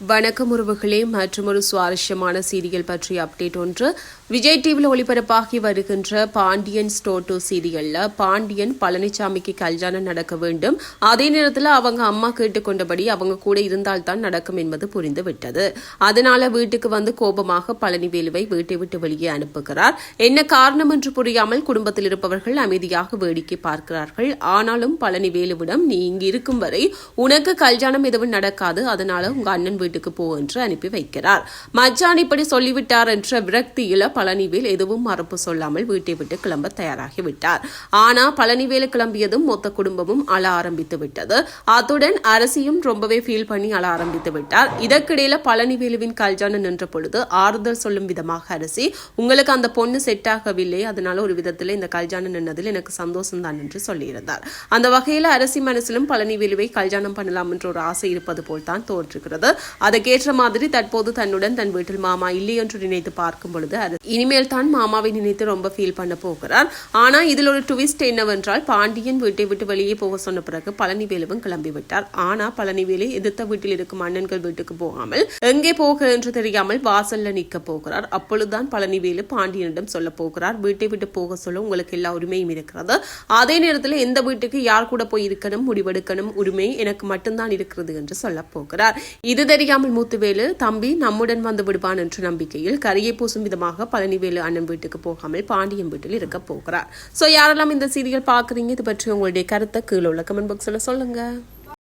வணக்கம் உறவுகளே மற்றும் ஒரு சுவாரஸ்யமான சீரியல் பற்றிய அப்டேட் ஒன்று. விஜய் டிவியில் ஒளிபரப்பாகி வருகின்ற பாண்டியன் ஸ்டோட்டோ சீரியலில் சீரியல்ல பாண்டியன் பழனிசாமிக்கு கல்யாணம் நடக்க வேண்டும். அதே நேரத்தில் அவங்க அம்மா கேட்டுக்கொண்டபடி அவங்க கூட இருந்தால்தான் நடக்கும் என்பது புரிந்து விட்டது அதனால வீட்டுக்கு வந்து கோபமாக பழனிவேலுவை வீட்டை விட்டு வெளியே அனுப்புகிறார். என்ன காரணம் என்று புரியாமல் குடும்பத்தில் இருப்பவர்கள் அமைதியாக வேடிக்கை பார்க்கிறார்கள். ஆனாலும் பழனிவேலுவிடம் நீ இங்கு இருக்கும் வரை உனக்கு கல்யாணம் எதுவும் நடக்காது. அதனால உங்க அண்ணன் வீட்டுக்கு போ என்று அனுப்பி வைக்கிறார். மச்சான் இப்படி சொல்லிவிட்டார் என்ற விரக்தியில பழனிவேல் எதுவும் மறுப்பு சொல்லாமல் வீட்டை விட்டு கிளம்ப தயாராகி விட்டார் ஆனா பழனிவேலு கிளம்பியதும் மொத்த குடும்பமும் அழ ஆரம்பித்து விட்டது. அத்துடன் அரசியும் ரொம்பவே ஃபீல் பண்ணி அழ ஆரம்பித்து விட்டார். இதற்கிடையில பழனிவேலுவின் கல்யாணம் நின்ற பொழுது ஆறுதல் சொல்லும் விதமாக அரசி உங்களுக்கு அந்த பொண்ணு செட் ஆகவில்லை. அதனால ஒரு விதத்தில் இந்த கல்யாணம் நின்னதில் எனக்கு சந்தோஷம் தான் என்று சொல்லியிருந்தார். அந்த வகையில் அரசி மனசிலும் பழனிவேலுவை கல்யாணம் பண்ணலாம் என்ற ஒரு ஆசை இருப்பது போல் தான் தோன்றுகிறது. அதற்கேற்ற மாதிரி தற்போது தன்னுடன் தன் வீட்டில் மாமா இல்லை என்று நினைத்து பார்க்கும் பொழுது அது இனிமேல் தான் மாமாவை நினைத்து ரொம்ப ஃபீல் பண்ண போகிறார். ஆனா இதில் ஒரு ட்விஸ்ட் என்னவென்றால் பாண்டியன் வீட்டை விட்டு வெளியே போக சொன்ன பிறகு பழனிவேலுவும் கிளம்பி விட்டார். ஆனா பழனிவேலு எதிர்த்த வீட்டில் இருக்கும் அண்ணன்கள் வீட்டுக்கு போகாமல் எங்கே போக என்று தெரியாமல் வாசல்ல நிக்க போகிறார். அப்பொழுதுதான் பழனிவேலு பாண்டியனிடம் சொல்ல போகிறார் வீட்டை விட்டு போக சொல்ல உங்களுக்கு எல்லா உரிமையும் இருக்கிறது. அதே நேரத்தில் எந்த வீட்டுக்கு யார் கூட போய் இருக்கணும் முடிவெடுக்கணும் உரிமை எனக்கு மட்டும்தான் இருக்கிறது என்று சொல்ல போகிறார். இது தெரியாமல் மூத்துவேலு தம்பி நம்முடன் வந்து விடுவான் என்ற நம்பிக்கையில் கரியை பூசும் விதமாக பழனிவேலு அண்ணன் வீட்டுக்கு போகாமல் பாண்டியன் வீட்டில் இருக்க போகிறார். சோ யாரெல்லாம் இந்த சீரியல் பாக்குறீங்க இது பற்றி உங்களுடைய கருத்தை கீழே உள்ள கமெண்ட் பாக்ஸில் சொல்லுங்க.